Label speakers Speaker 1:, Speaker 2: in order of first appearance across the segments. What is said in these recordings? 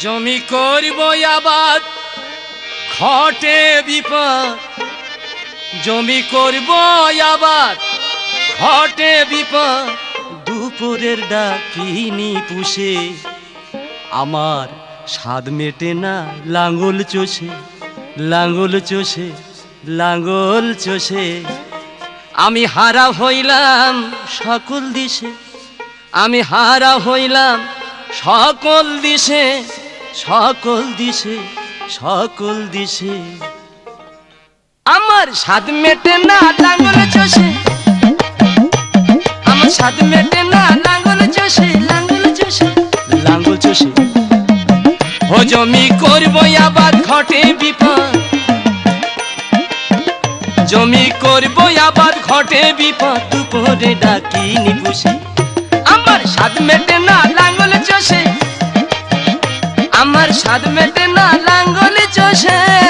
Speaker 1: জমি করব আবাদ ঘটে বিপদ। জমি করব আবাদ ঘটে বিপদ। দুপুরের ডাকিনি পুষে, আমার স্বাদ মেটে না লাঙ্গল চষে লাঙ্গল চষে লাঙ্গল চষে। আমি হারা হইলাম সকল দিশে, আমি হারা হইলাম সকল দিশে সকল দিশে সকল দিশে। আমার স্বাদ মেটে না লাঙ্গল চষে। আমার স্বাদ মেটে না লাঙ্গল চষে লাঙ্গল চষে লাঙ্গল চষে। ও জমি করব আবার ঘটে বিপদ। জমি করব আবার ঘটে বিপদ। দুপুরে ডাকিনি পুষে আমার স্বাদ মেটে না স্বাদ মেটে না লাঙ্গল চষে।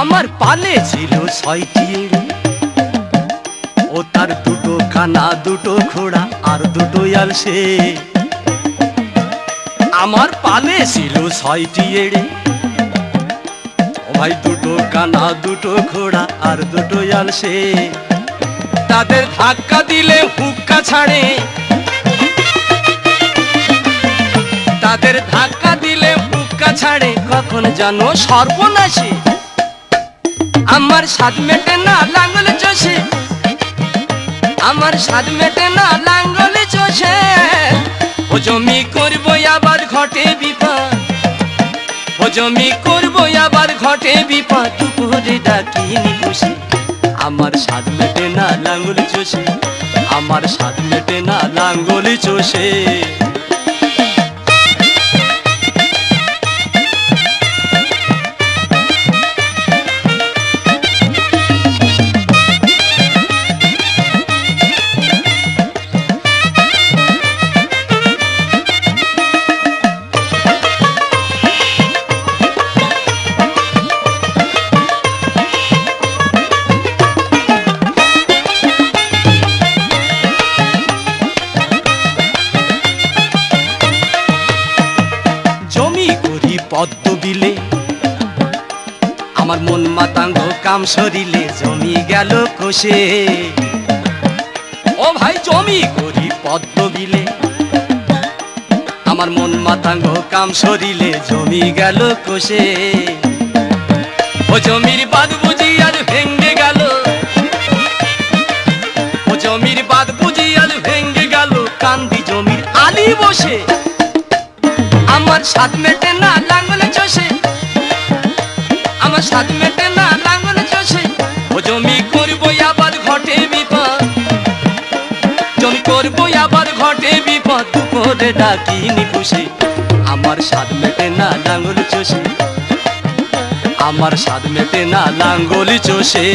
Speaker 1: আমার পালে ছিল ছয়টি এড়ে। ও তার দুটো কানা, দুটো ঘোড়া আর দুটো আলসে। আমার পালে ছিল ছয়টি এড়ে ভাই দুটো কানা, দুটো ঘোড়া আর দুটো আলসে। তাদের ধাক্কা দিলে হুক্কা ছাড়ে। তাদের ধাক্কা দিলে হুক্কা ছাড়ে। কখন জানো সর্বনাশী। আমার স্বাদ মেটে না লাঙ্গল চষে। আমার স্বাদ মেটে না লাঙ্গল চষে। ও জমি করব আবার ঘটে বিপদ। ও জমি করব আবার ঘটে বিপদ। দুপুরে ডাকিনি বসে। আমার স্বাদ মেটে না লাঙ্গল চষে। আমার স্বাদ মেটে না লাঙ্গল চষে। বিলে আমার মন মাতাঙ্গ কাম সরিলে, জমি গেল কোষে ও ভাই, জমি করি পদ্ম বিলে। আমার মন মাতাঙ্গ কাম সরিলে, জমি গেল কোষে ও জমির বাদ বুঝি আর ভেঙ্গে গেল। ও জমির বাদ বুঝি আর ভেঙ্গে গেল। কান্দি জমির আলি বসে। আমার স্বাদ মেটে না লাঙ্গলে চষে। আমার স্বাদ মেটে না লাঙ্গলে চষে। ও জমি করব আবার ঘটে বিপদ। জমি করব আবার ঘটে বিপদ। করে ডাকিনি পুষে আমার স্বাদ মেটে না লাঙ্গল চষে। আমার স্বাদ মেটে না লাঙ্গল চষে।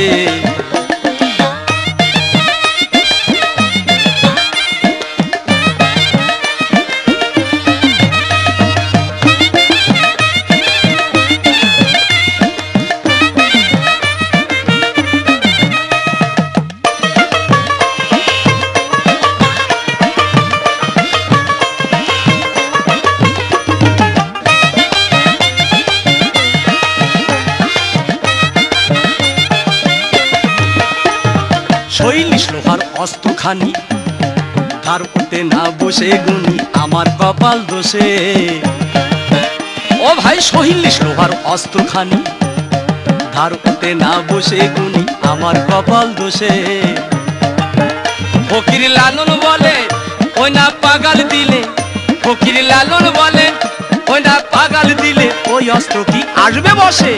Speaker 1: শৈলিশ লোহার অস্ত্রখানি। তার উঠে না বসে গুনি আমার কপাল দোষে। ও ভাই সহিলিশ লোহার অস্ত্রখানি। ধার উঠে না বসে গুনি আমার কপাল দোষে। ফকির লালন বলে ওই না পাগাল দিলে। ফকির লালন বলে ওই না পাগাল দিলে। ওই অস্ত্র কি আসবে বসে?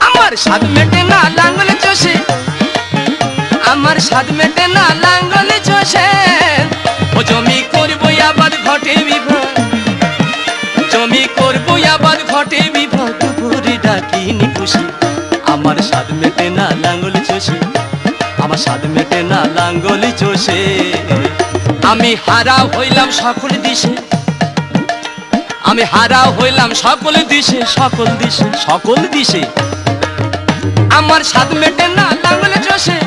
Speaker 1: আমার স্বাদ মেটে না লাঙ্গলে চষে। আমার স্বাদ মেটে না লাঙ্গলে চষে। ও জমি করব আবার ঘটে বিভাগ জমি করব আবার ঘটে বিভাগ ভরে ডাকিনি খুশি আমার স্বাদ মেটে না লাঙ্গল চষে। আমার স্বাদ মেটে না লাঙ্গল চষে। আমি হারা হইলাম সকল দিশে। আমি হারা হইলাম সকল দিশে সকল দিশে সকল দিশে। আমার স্বাদ মেটে না লাঙ্গলে চষে।